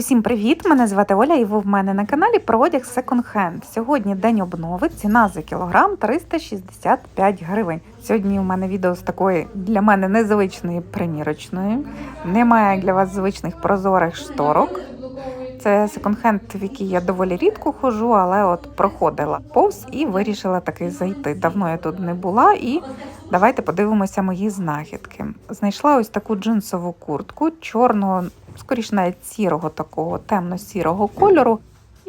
Усім привіт! Мене звати Оля, і ви в мене на каналі про одяг Hand. Сьогодні день обнови, ціна за кілограм 365 гривень. Сьогодні у мене відео з такої для мене незвичної примірочної. Немає для вас звичних прозорих шторок. Це секонд-хенд, в який я доволі рідко ходжу, але от проходила повз і вирішила таки зайти. Давно я тут не була, і давайте подивимося мої знахідки. Знайшла ось таку джинсову куртку чорного, скоріш навіть сірого такого, темно-сірого кольору.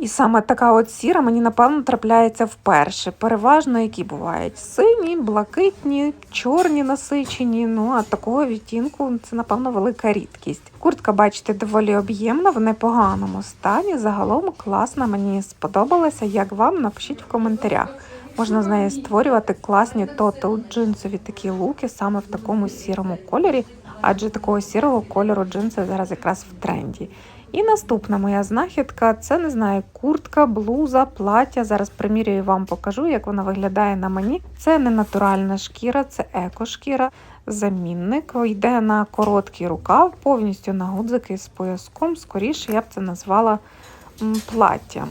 І саме така от сіра мені напевно трапляється вперше. Переважно які бувають сині, блакитні, чорні насичені. Ну а такого відтінку це напевно велика рідкість. Куртка, бачите, доволі об'ємна, в непоганому стані. Загалом класна, мені сподобалася. Як вам напишіть в коментарях. Можна з неї створювати класні тотал джинсові такі луки саме в такому сірому кольорі, адже такого сірого кольору джинси зараз якраз в тренді. І наступна моя знахідка це не знаю, куртка, блуза, плаття. Зараз примірюю вам покажу, як вона виглядає на мені. Це не натуральна шкіра, це екошкіра. Замінник йде на короткий рукав, повністю на гудзики з пояском. Скоріше я б це назвала платтям.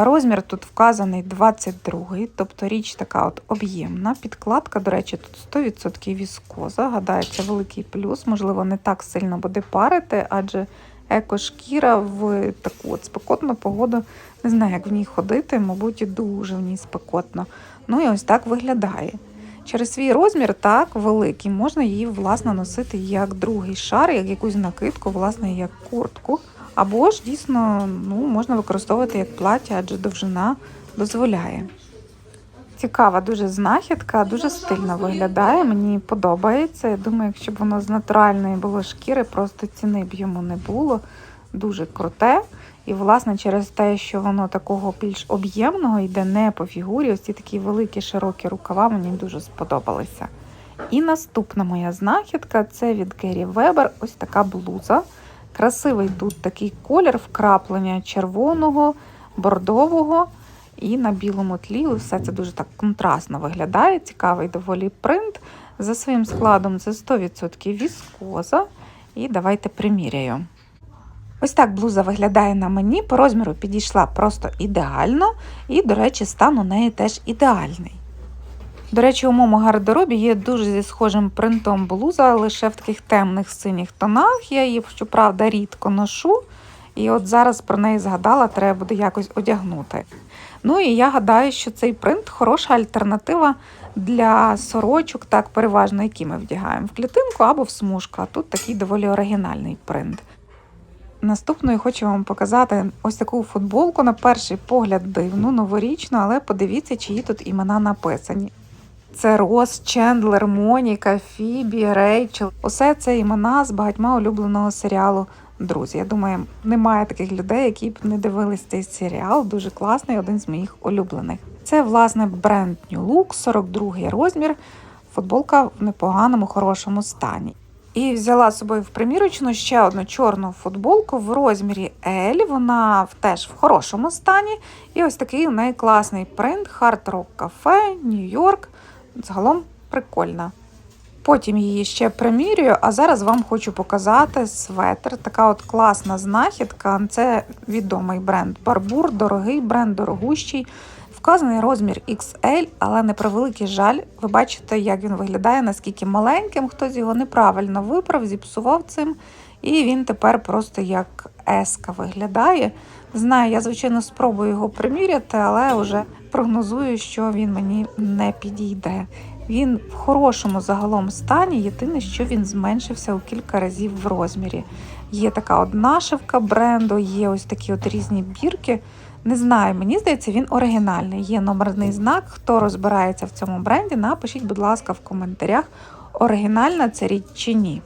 Розмір тут вказаний 22, тобто річ така от об'ємна. Підкладка, до речі, тут 100% віскоза. Це великий плюс. Можливо, не так сильно буде парити, адже екошкіра в таку от спекотну погоду. Не знаю, як в ній ходити, мабуть, дуже в ній спекотно. Ну і ось так виглядає. Через свій розмір так великий, можна її власне носити як другий шар, як якусь накидку, власне, як куртку. Або ж дійсно ну, можна використовувати як плаття, адже довжина дозволяє. Цікава дуже знахідка, дуже стильно виглядає. Мені подобається. Я думаю, якщо б воно з натуральної було шкіри, просто ціни б йому не було. Дуже круте. І, власне, через те, що воно такого більш об'ємного йде не по фігурі, ось ці такі великі широкі рукава мені дуже сподобалися. І наступна моя знахідка це від Гері Вебер, ось така блуза. Красивий тут такий колір, вкраплення червоного, бордового і на білому тлі. Все це дуже так контрастно виглядає. Цікавий доволі принт. За своїм складом це 100% віскоза. І давайте приміряю. Ось так блуза виглядає на мені. По розміру підійшла просто ідеально, і, до речі, стан у неї теж ідеальний. До речі, у моєму гардеробі є дуже зі схожим принтом блуза, лише в таких темних синіх тонах. Я її, щоправда, рідко ношу. І от зараз про неї згадала, треба буде якось одягнути. Ну і я гадаю, що цей принт хороша альтернатива для сорочок, так переважно, які ми вдягаємо в клітинку або в смужку. А тут такий доволі оригінальний принт. Наступною хочу вам показати ось таку футболку, на перший погляд дивну, новорічну, але подивіться, чиї тут імена написані. Це Рос, Чендлер, Моніка, Фібі, Рейчел. Усе це імена з багатьма улюбленого серіалу Друзі. Я думаю, немає таких людей, які б не дивились цей серіал. Дуже класний, один з моїх улюблених. Це, власне, бренд New Look, 42 розмір. Футболка в непоганому, хорошому стані. І взяла з собою в примірочну ще одну чорну футболку в розмірі L. Вона теж в хорошому стані. І ось такий у неї класний принт Hard Rock Cafe, Нью-Йорк. Загалом прикольна. Потім її ще примірюю, а зараз вам хочу показати светр. Така от класна знахідка. Це відомий бренд Барбур, дорогий бренд, дорогущий. Вказаний розмір XL, але не про великий жаль. Ви бачите, як він виглядає, наскільки маленьким. Хтось його неправильно виправ, зіпсував цим. І він тепер просто як еска виглядає. Знаю, я, звичайно, спробую його приміряти, але вже прогнозую, що він мені не підійде. Він в хорошому загалом стані. Єдине, що він зменшився у кілька разів в розмірі. Є така от нашивка бренду, є ось такі от різні бірки. Не знаю, мені здається, він оригінальний. Є номерний знак. Хто розбирається в цьому бренді, напишіть, будь ласка, в коментарях, оригінальна це річ чи ні.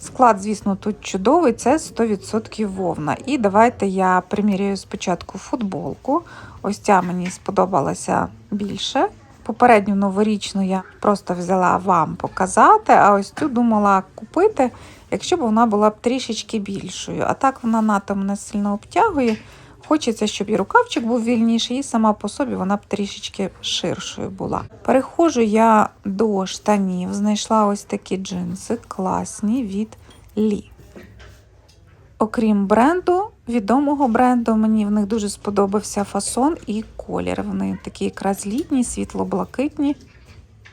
Склад, звісно, тут чудовий, це 100% вовна. І давайте я приміряю спочатку футболку. Ось ця мені сподобалася більше. Попередню новорічну я просто взяла вам показати, а ось цю думала купити, якщо б вона була б трішечки більшою. А так вона надто мене сильно обтягує. Хочеться, щоб і рукавчик був вільніший, і сама по собі вона б трішечки ширшою була. Переходжу я до штанів, знайшла ось такі джинси, класні від Лі. Окрім бренду, відомого бренду, мені в них дуже сподобався фасон і колір. Вони такі якраз літні, світло-блакитні.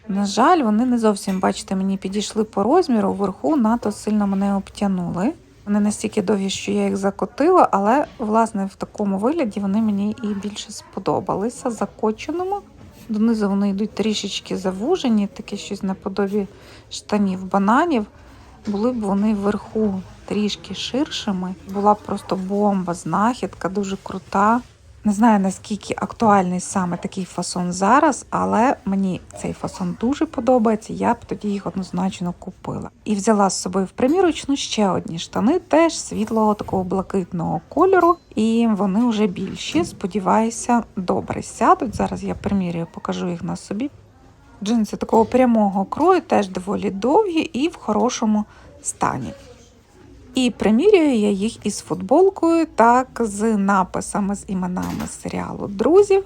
На жаль, вони не зовсім, бачите, мені підійшли по розміру, вверху надто сильно мене обтянули. Вони настільки довгі, що я їх закотила, але власне в такому вигляді вони мені і більше сподобалися. Закоченому. Донизу вони йдуть трішечки завужені, таке щось наподобі штанів бананів. Були б вони вверху трішки ширшими. Була просто бомба, знахідка, дуже крута. Не знаю наскільки актуальний саме такий фасон зараз, але мені цей фасон дуже подобається. Я б тоді їх однозначно купила. І взяла з собою в примірочну ще одні штани, теж світлого такого блакитного кольору. І вони вже більші. Сподіваюся, добре сядуть. Зараз я примірюю, покажу їх на собі. Джинси такого прямого крою, теж доволі довгі і в хорошому стані. І примірюю я їх із футболкою, так з написами, з іменами серіалу друзів.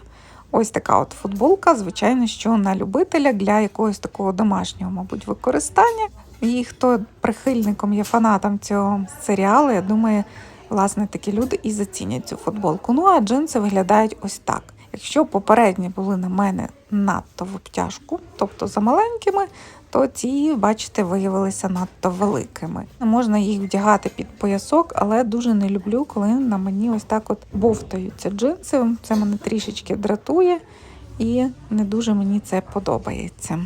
Ось така от футболка, звичайно, що на любителя для якогось такого домашнього, мабуть, використання. І хто прихильником є фанатом цього серіалу, я думаю, власне, такі люди і зацінять цю футболку. Ну а джинси виглядають ось так. Якщо попередні були на мене надто в обтяжку, тобто за маленькими, то ці, бачите, виявилися надто великими. Можна їх вдягати під поясок, але дуже не люблю, коли на мені ось так от бовтаються джинси. Це мене трішечки дратує і не дуже мені це подобається.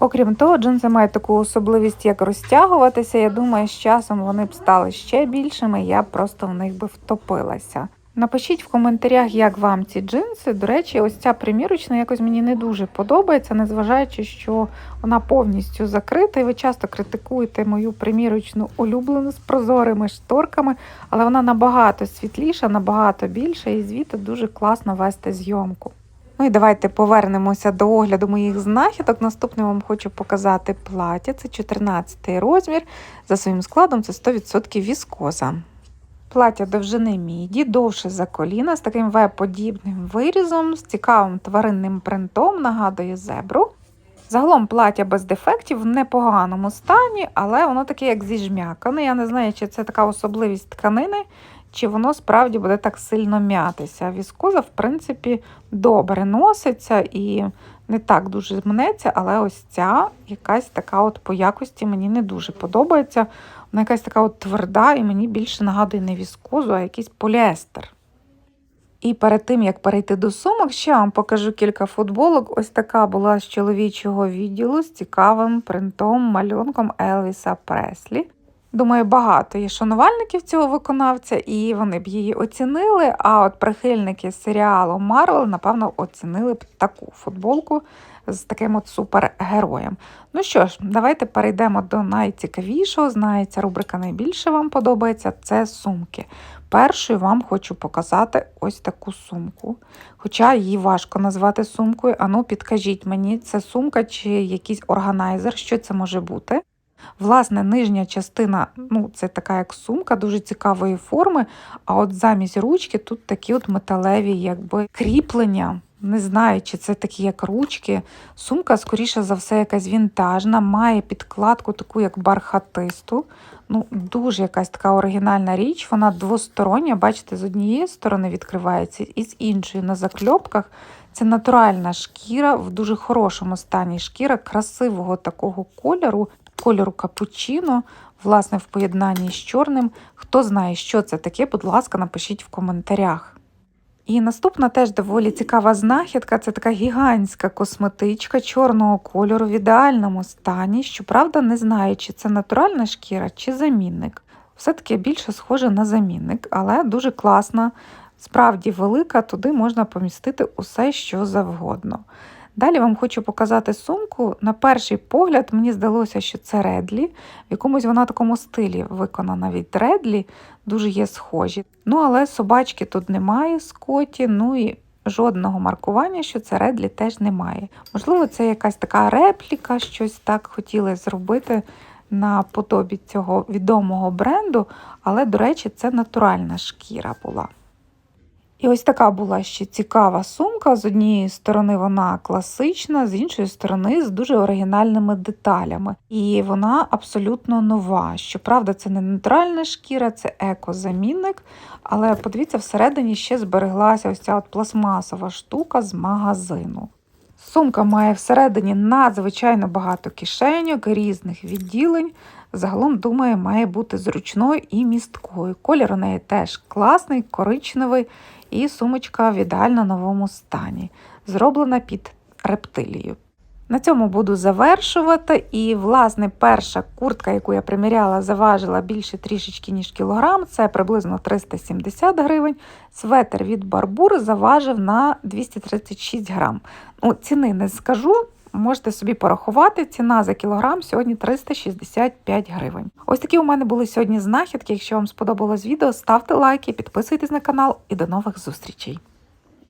Окрім того, джинси мають таку особливість, як розтягуватися. Я думаю, з часом вони б стали ще більшими, я просто в них би втопилася. Напишіть в коментарях, як вам ці джинси. До речі, ось ця примірочна якось мені не дуже подобається, незважаючи, що вона повністю закрита. І ви часто критикуєте мою примірочну улюблену з прозорими шторками, але вона набагато світліша, набагато більша, і звідти дуже класно вести зйомку. Ну і давайте повернемося до огляду моїх знахідок. Наступним вам хочу показати плаття. Це 14 розмір. За своїм складом це 100% віскоза. Плаття довжини міді, довше за коліна, з таким веб-подібним вирізом, з цікавим тваринним принтом, нагадує зебру. Загалом плаття без дефектів в непоганому стані, але воно таке, як зіжмякане. Я не знаю, чи це така особливість тканини, чи воно справді буде так сильно м'ятися. Віскоза, в принципі, добре носиться і не так дуже мнеться, але ось ця якась така от по якості мені не дуже подобається. Вона якась така от тверда, і мені більше нагадує не віскозу, а якийсь поліестер. І перед тим, як перейти до сумок, ще вам покажу кілька футболок. Ось така була з чоловічого відділу з цікавим принтом, малюнком Елвіса Преслі. Думаю, багато є шанувальників цього виконавця, і вони б її оцінили. А от прихильники серіалу Марвел, напевно, оцінили б таку футболку з таким от супергероєм. Ну що ж, давайте перейдемо до найцікавішого. Знається, рубрика найбільше вам подобається це сумки. Першою вам хочу показати ось таку сумку. Хоча її важко назвати сумкою. Ану, підкажіть мені, це сумка чи якийсь органайзер, що це може бути. Власне, нижня частина, ну, це така як сумка, дуже цікавої форми. А от замість ручки тут такі от металеві якби кріплення. Не знаю, чи це такі як ручки. Сумка, скоріше за все, якась вінтажна, має підкладку таку, як бархатисту. Ну, Дуже якась така оригінальна річ. Вона двостороння, бачите, з однієї сторони відкривається, і з іншої на закльопках. Це натуральна шкіра в дуже хорошому стані. Шкіра красивого такого кольору, кольору капучино, власне, в поєднанні з чорним. Хто знає, що це таке, будь ласка, напишіть в коментарях. І наступна теж доволі цікава знахідка це така гігантська косметичка чорного кольору в ідеальному стані. Щоправда, не знаю, чи це натуральна шкіра, чи замінник. Все-таки більше схоже на замінник, але дуже класна, справді велика, туди можна помістити усе, що завгодно. Далі вам хочу показати сумку. На перший погляд, мені здалося, що це редлі. В якомусь вона такому стилі виконана від редлі, дуже є схожі. Ну, але собачки тут немає скоті, ну і жодного маркування, що це редлі, теж немає. Можливо, це якась така репліка, щось так хотіли зробити на подобі цього відомого бренду, але, до речі, це натуральна шкіра була. І ось така була ще цікава сумка. З однієї сторони вона класична, з іншої сторони з дуже оригінальними деталями. І вона абсолютно нова. Щоправда, це не натуральна шкіра, це екозамінник. Але подивіться, всередині ще збереглася ось ця от пластмасова штука з магазину. Сумка має всередині надзвичайно багато кишеньок, різних відділень. Загалом, думаю, має бути зручною і місткою. Колір у неї теж класний, коричневий, і сумочка в ідеально новому стані, зроблена під рептилію. На цьому буду завершувати. І, власне, перша куртка, яку я приміряла, заважила більше трішечки, ніж кілограм. Це приблизно 370 гривень. Светер від Барбур заважив на 236 грам. Ну, ціни не скажу. Можете собі порахувати. Ціна за кілограм сьогодні 365 гривень. Ось такі у мене були сьогодні знахідки. Якщо вам сподобалось відео, ставте лайки, підписуйтесь на канал і до нових зустрічей.